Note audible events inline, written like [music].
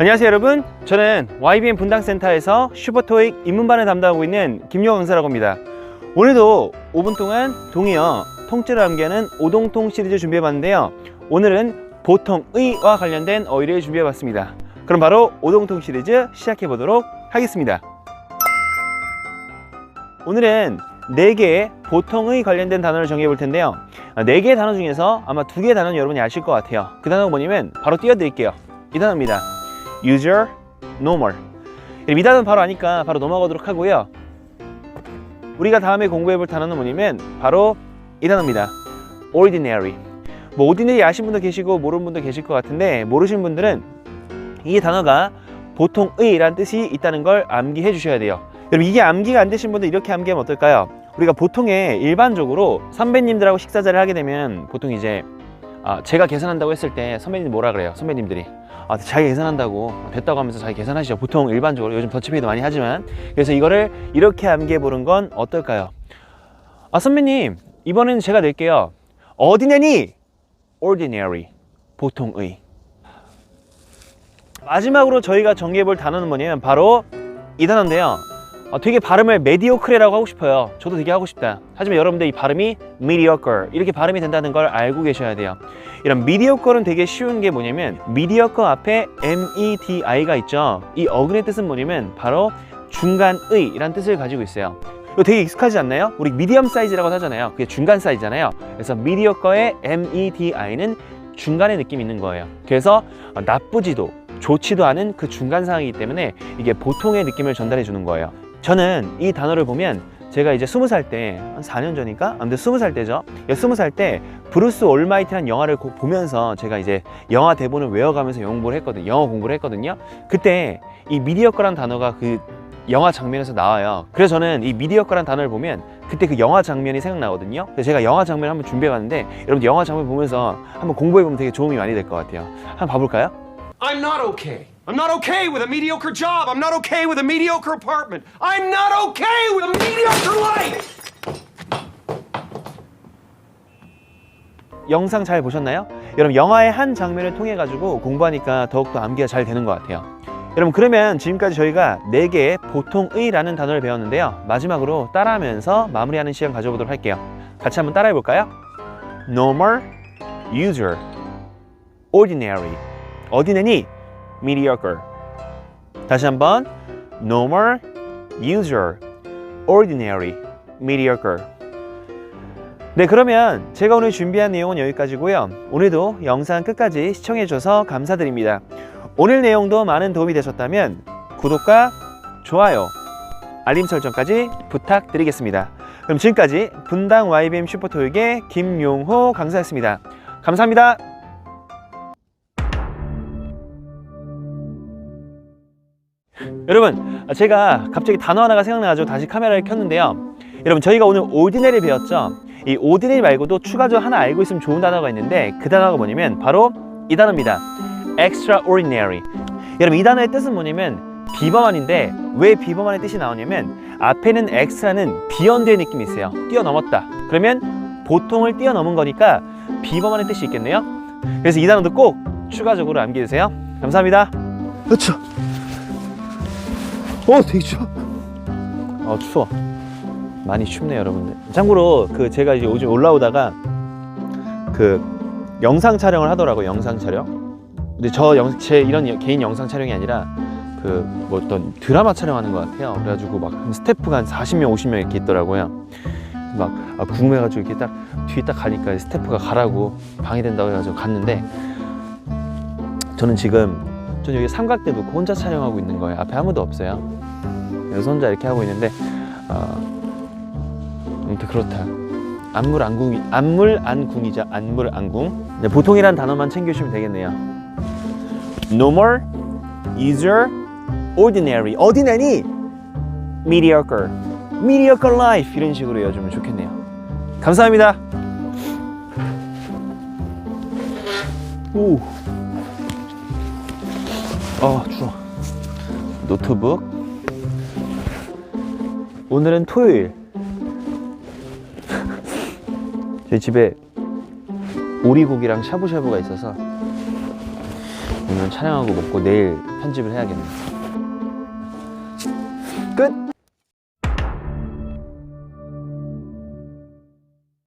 안녕하세요 여러분. 저는 YBM 분당센터에서 슈퍼토익 입문반을 담당하고 있는 김용호 강사라고 합니다. 오늘도 5분 동안 동의어 통째로 암기하는 오동통 시리즈 준비해봤는데요. 오늘은 보통의와 관련된 어휘를 준비해봤습니다. 그럼 바로 오동통 시리즈 시작해보도록 하겠습니다. 오늘은 4개의 보통의 관련된 단어를 정리해 볼 텐데요. 4개의 단어 중에서 아마 2개의 단어는 여러분이 아실 것 같아요. 그 단어가 뭐냐면 바로 띄워드릴게요. 이 단어입니다 user, normal. 이 단어는 바로 아니까 바로 넘어가도록 하고요. 우리가 다음에 공부해 볼 단어는 뭐냐면 바로 이 단어입니다. ordinary. 뭐 ordinary 아신 분도 계시고 모르는 분도 계실 것 같은데 모르시는 분들은 이 단어가 보통의 라는 뜻이 있다는 걸 암기해 주셔야 돼요. 여러분 이게 암기가 안 되신 분들 이렇게 암기하면 어떨까요? 우리가 보통에 일반적으로 선배님들하고 식사자를 하게 되면 보통 이제 아, 제가 계산한다고 했을 때 선배님들 뭐라 그래요? 선배님들이 아, 자기 계산한다고 됐다고 하면서 자기 계산하시죠. 보통 일반적으로 요즘 더치페이도 많이 하지만 그래서 이거를 이렇게 암기해 보는 건 어떨까요? 아 선배님 이번에는 제가 낼게요. 어디 내니? ordinary 보통의 마지막으로 저희가 정리해 볼 단어는 뭐냐면 바로 이 단어인데요. 어, 되게 발음을 mediocre라고 하고 싶어요. 저도 되게 하고 싶다. 하지만 여러분들 이 발음이 mediocre 이렇게 발음이 된다는 걸 알고 계셔야 돼요. 이런 mediocre는 되게 쉬운 게 뭐냐면 mediocre 앞에 medi가 있죠. 이 어근의 뜻은 뭐냐면 바로 중간의라는 뜻을 가지고 있어요. 이거 되게 익숙하지 않나요? 우리 미디엄 사이즈라고 하잖아요. 그게 중간 사이즈잖아요. 그래서 mediocre의 medi는 중간의 느낌이 있는 거예요. 그래서 어, 나쁘지도 좋지도 않은 그 중간 상황이기 때문에 이게 보통의 느낌을 전달해 주는 거예요. 저는 이 단어를 보면 제가 이제 스무 살 때, 한 4년 전인가? 아무튼 스무 살 때죠. 스무 살 때 브루스 올마이트라는 영화를 고- 보면서 제가 이제 영화 대본을 외워가면서 공부를 했거든요. 영어 공부를 했거든요. 그때 이 미디어커라는 단어가 그 영화 장면에서 나와요. 그래서 저는 이 미디어커라는 단어를 보면 그때 그 영화 장면이 생각나거든요. 그래서 제가 영화 장면을 한번 준비해봤는데 여러분 영화 장면 보면서 한번 공부해보면 되게 도움이 많이 될 것 같아요. 한번 봐볼까요? I'm not okay. I'm not okay with a mediocre job. I'm not okay with a mediocre apartment. I'm not okay with a mediocre life. 영상 잘 보셨나요? 여러분 영화의 한 장면을 통해 가지고 공부하니까 더욱더 암기가 잘 되는 것 같아요. 여러분 그러면 지금까지 저희가 네 개의 보통의라는 단어를 배웠는데요. 마지막으로 따라하면서 마무리하는 시간 가져보도록 할게요. 같이 한번 따라해 볼까요? normal, user, ordinary. 어디 내니? Mediocre. 다시 한번 normal, user, ordinary, mediocre. 네, 그러면 제가 오늘 준비한 내용은 여기까지고요. 오늘도 영상 끝까지 시청해 주셔서 감사드립니다. 오늘 내용도 많은 도움이 되셨다면 구독과 좋아요, 알림 설정까지 부탁드리겠습니다. 그럼 지금까지 분당 YBM 슈퍼토익의 김용호 강사였습니다. 감사합니다. 여러분, 제가 갑자기 단어 하나가 생각나가지고 다시 카메라를 켰는데요. 여러분, 저희가 오늘 오디네리 배웠죠? 이 오디네리 말고도 추가적으로 하나 알고 있으면 좋은 단어가 있는데 그 단어가 뭐냐면 바로 이 단어입니다. extraordinary. 여러분, 이 단어의 뜻은 뭐냐면 비범한인데 왜 비범한의 뜻이 나오냐면 앞에는 extra는 비언드의 느낌이 있어요. 뛰어넘었다. 그러면 보통을 뛰어넘은 거니까 비범한의 뜻이 있겠네요. 그래서 이 단어도 꼭 추가적으로 암기해 주세요. 감사합니다. 그렇죠. 어, 되게 추워. 어, 추워. 많이 춥네요, 여러분들. 참고로 그 제가 이제 요즘 올라오다가 그 영상 촬영을 하더라고요, 영상 촬영. 근데 저 영, 제 이런 여- 개인 영상 촬영이 아니라 그 뭐 어떤 드라마 촬영하는 것 같아요. 그래가지고 막한 스태프가 한 40명, 50명 이렇게 있더라고요. 막 아, 궁금해가지고 이렇게 딱 뒤에 딱 가니까 스태프가 가라고 방해된다고 해가지고 갔는데 저는 지금 저는 여기 삼각대 놓고 혼자 촬영하고 있는 거예요. 앞에 아무도 없어요. 그래서 혼자 이렇게 하고 있는데 어, 그렇다. 안물 안궁이 안물 안궁이자 안물 안궁. 네, 보통이란 단어만 챙겨주시면 되겠네요. normal, user, ordinary. ordinary, mediocre, mediocre life 이런 식으로 외워주면 좋겠네요. 감사합니다. 오. 어 추워 노트북 오늘은 토요일 [laughs] 저희 집에 오리고기랑 샤브샤브가 있어서 오늘 촬영하고 먹고 내일 편집을 해야겠네. 끝!